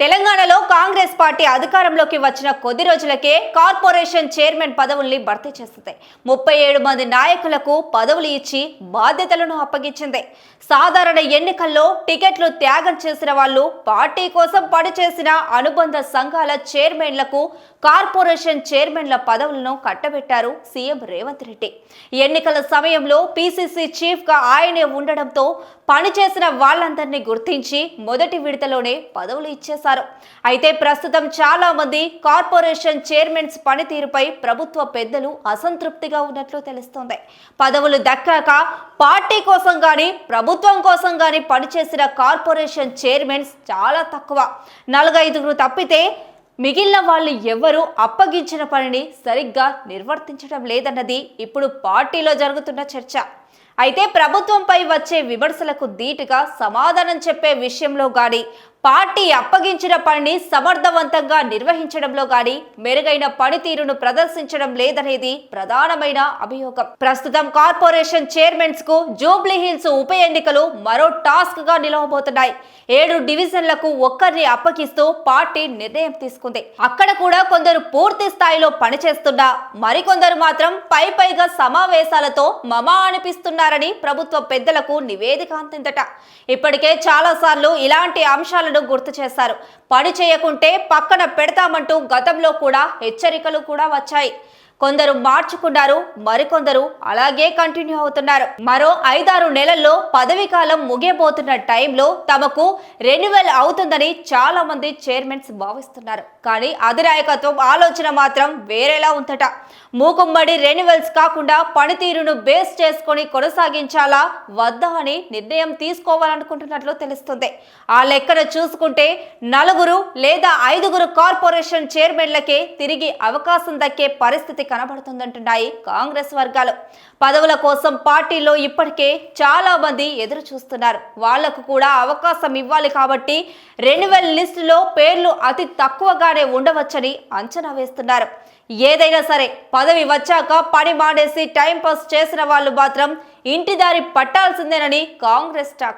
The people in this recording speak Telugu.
తెలంగాణలో కాంగ్రెస్ పార్టీ అధికారంలోకి వచ్చిన కొద్ది రోజులకే కార్పొరేషన్ చైర్మన్ పదవుల్ని భర్తీ చేస్తుంది ముప్పై ఏడు మంది నాయకులకు పదవులు ఇచ్చి బాధ్యతలను అప్పగించింది. సాధారణ ఎన్నికల్లో టికెట్లు త్యాగం చేసిన వాళ్ళు పార్టీ కోసం పనిచేసిన అనుబంధ సంఘాల చైర్మన్లకు కార్పొరేషన్ చైర్మన్ల పదవులను కట్టబెట్టారు సీఎం రేవంత్ రెడ్డి. ఎన్నికల సమయంలో పీసీసీ చీఫ్గా ఆయనే ఉండడంతో పనిచేసిన వాళ్ళందరినీ గుర్తించి మొదటి విడతలోనే పదవులు ఇచ్చేశారు. అయితే ప్రస్తుతం చాలా మంది కార్పొరేషన్ చైర్మన్స్ పనితీరుపై ప్రభుత్వ పెద్దలు అసంతృప్తిగా ఉన్నట్లు తెలుస్తోంది. పదవులు దక్కాక పార్టీ కోసం కానీ ప్రభుత్వం కోసం కానీ పనిచేసిన కార్పొరేషన్ చైర్మన్స్ చాలా తక్కువ. నలుగైదుగురు తప్పితే మిగిలిన వాళ్ళు ఎవరు అప్పగించిన పనిని సరిగ్గా నిర్వర్తించడం లేదన్నది ఇప్పుడు పార్టీలో జరుగుతున్న చర్చ. అయితే ప్రభుత్వంపై వచ్చే విమర్శలకు ధీటుగా సమాధానం చెప్పే విషయంలో గాని పార్టీ అప్పగించిన పనిని సమర్థవంతంగా నిర్వహించడంలో గాని మెరుగైన పనితీరును ప్రదర్శించడం లేదనేది ప్రధానమైన అభియోగం. ప్రస్తుతం కార్పొరేషన్ చైర్మన్స్కు జూబ్లీ హిల్స్ ఉప ఎన్నికలు మరో టాస్క్గా నిలవబోతున్నాయి. ఏడు డివిజన్లకు ఒక్కరిని అప్పగిస్తూ పార్టీ నిర్ణయం తీసుకుంది. అక్కడ కూడా కొందరు పూర్తి స్థాయిలో పనిచేస్తున్నా మరికొందరు మాత్రం పై పైగా సమావేశాలతో మమా చేస్తున్నారని ప్రభుత్వ పెద్దలకు నివేదిక అందిందట. ఇప్పటికే చాలా సార్లు ఇలాంటి అంశాలను గుర్తు చేశారు. పని చేయకుంటే పక్కన పెడతామంటూ గతంలో కూడా హెచ్చరికలు కూడా వచ్చాయి. కొందరు మార్చుకున్నారు మరికొందరు అలాగే కంటిన్యూ అవుతున్నారు. మరో ఐదారు నెలల్లో పదవీ కాలం ముగియబోతున్న టైంలో తమకు రెన్యువల్ అవుతుందని చాలా మంది చైర్మన్స్ భావిస్తున్నారు. కానీ అధినాయకత్వం ఆలోచన మాత్రం వేరేలా ఉందట. మూకుమ్మడి రెన్యువల్స్ కాకుండా పనితీరును బేస్ చేసుకొని కొనసాగించాలా వద్దా అని నిర్ణయం తీసుకోవాలనుకుంటున్నట్లు తెలుస్తుంది. ఆ లెక్కన చూసుకుంటే నలుగురు లేదా ఐదుగురు కార్పొరేషన్ చైర్మన్లకే తిరిగి అవకాశం దక్కే పరిస్థితి కనబడుతుందంటున్నాయి కాంగ్రెస్ వర్గాలు. పదవుల కోసం పార్టీలో ఇప్పటికే చాలా మంది ఎదురు చూస్తున్నారు. వాళ్ళకు కూడా అవకాశం ఇవ్వాలి కాబట్టి రెన్యువల్ లిస్టులో పేర్లు అతి తక్కువగానే ఉండవచ్చని అంచనా వేస్తున్నారు. ఏదైనా సరే పదవి వచ్చాక పని మానేసి టైంపాస్ చేసిన వాళ్ళు మాత్రం ఇంటి దారి పట్టాల్సిందేనని కాంగ్రెస్ టాక్